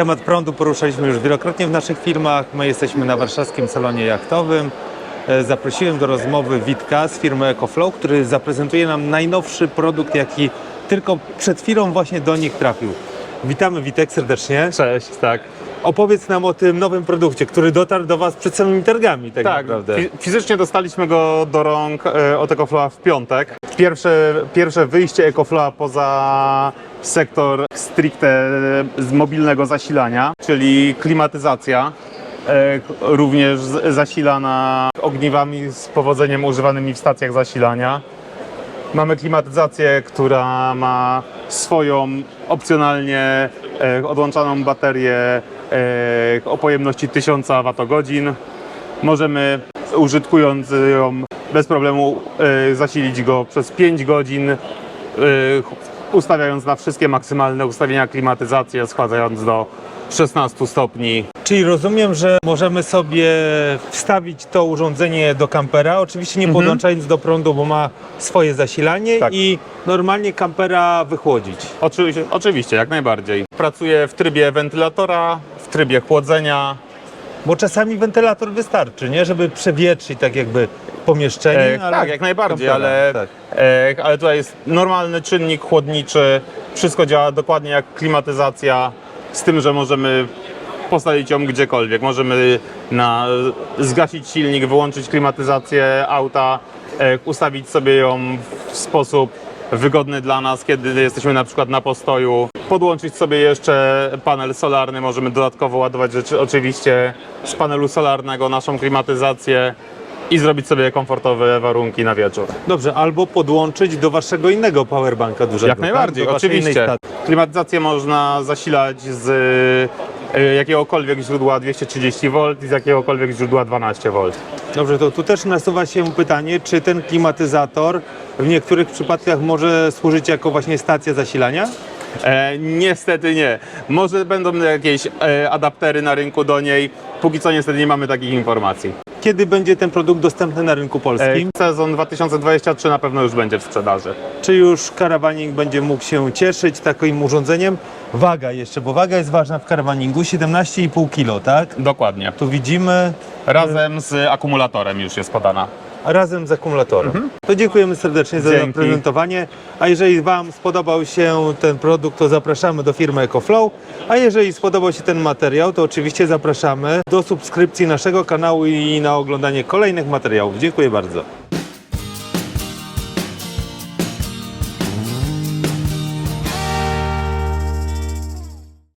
Temat prądu poruszaliśmy już wielokrotnie w naszych filmach. My jesteśmy na warszawskim salonie jachtowym. E, Zaprosiłem do rozmowy Witka z firmy EcoFlow, który zaprezentuje nam najnowszy produkt, jaki tylko przed chwilą właśnie do nich trafił. Witamy Witek serdecznie. Cześć, tak. Opowiedz nam o tym nowym produkcie, który dotarł do Was przed samymi targami tak, Tak, naprawdę. fi- fizycznie dostaliśmy go do rąk e, od EcoFlowa w piątek. Pierwsze, pierwsze wyjście EcoFlowa poza sektor stricte e, z mobilnego zasilania, czyli klimatyzacja. e, Również zasilana ogniwami z powodzeniem używanymi w stacjach zasilania. Mamy klimatyzację, która ma swoją opcjonalnie e, odłączaną baterię o pojemności 1000 Wh. Możemy użytkując ją bez problemu zasilić go przez 5 godzin, ustawiając na wszystkie maksymalne ustawienia klimatyzacji, schładzając do 16 stopni. Czyli rozumiem, że możemy sobie wstawić to urządzenie do kampera, oczywiście nie podłączając do prądu, bo ma swoje zasilanie Tak. i normalnie kampera wychłodzić. Oczywiście, oczywiście, jak najbardziej. Pracuję w trybie wentylatora, w trybie chłodzenia, Bo czasami wentylator wystarczy, nie? Żeby przewietrzyć tak jakby E, ale tak, jak najbardziej, ale, tak. e, ale tutaj jest normalny czynnik chłodniczy. Wszystko działa dokładnie jak klimatyzacja, z tym, że możemy postawić ją gdziekolwiek. Możemy na, zgasić silnik, wyłączyć klimatyzację auta, e, ustawić sobie ją w sposób wygodny dla nas, kiedy jesteśmy na przykład na postoju. Podłączyć sobie jeszcze panel solarny, możemy dodatkowo ładować rzeczy oczywiście z panelu solarnego naszą klimatyzację i zrobić sobie komfortowe warunki na wieczór. Dobrze, albo podłączyć do waszego innego powerbanka dużego. Jak najbardziej, tak? Waszej innej oczywiście. Klimatyzację można zasilać z y, jakiegokolwiek źródła 230V i z jakiegokolwiek źródła 12V. Dobrze, to tu też nasuwa się pytanie, czy ten klimatyzator w niektórych przypadkach może służyć jako właśnie stacja zasilania? E, niestety nie. Może będą jakieś e, adaptery na rynku do niej. Póki co niestety nie mamy takich informacji. Kiedy będzie ten produkt dostępny na rynku polskim? sezon 2023 na pewno już będzie w sprzedaży. Czy już karawaning będzie mógł się cieszyć takim urządzeniem? Waga jeszcze, bo waga jest ważna w karawaningu, 17,5 kg, tak? Dokładnie. Tu widzimy Razem z akumulatorem już jest podana. Razem z akumulatorem. To dziękujemy serdecznie za Dzięki. zaprezentowanie. A jeżeli Wam spodobał się ten produkt, to zapraszamy do firmy EcoFlow. A jeżeli spodobał się ten materiał, to oczywiście zapraszamy do subskrypcji naszego kanału i na oglądanie kolejnych materiałów. Dziękuję bardzo.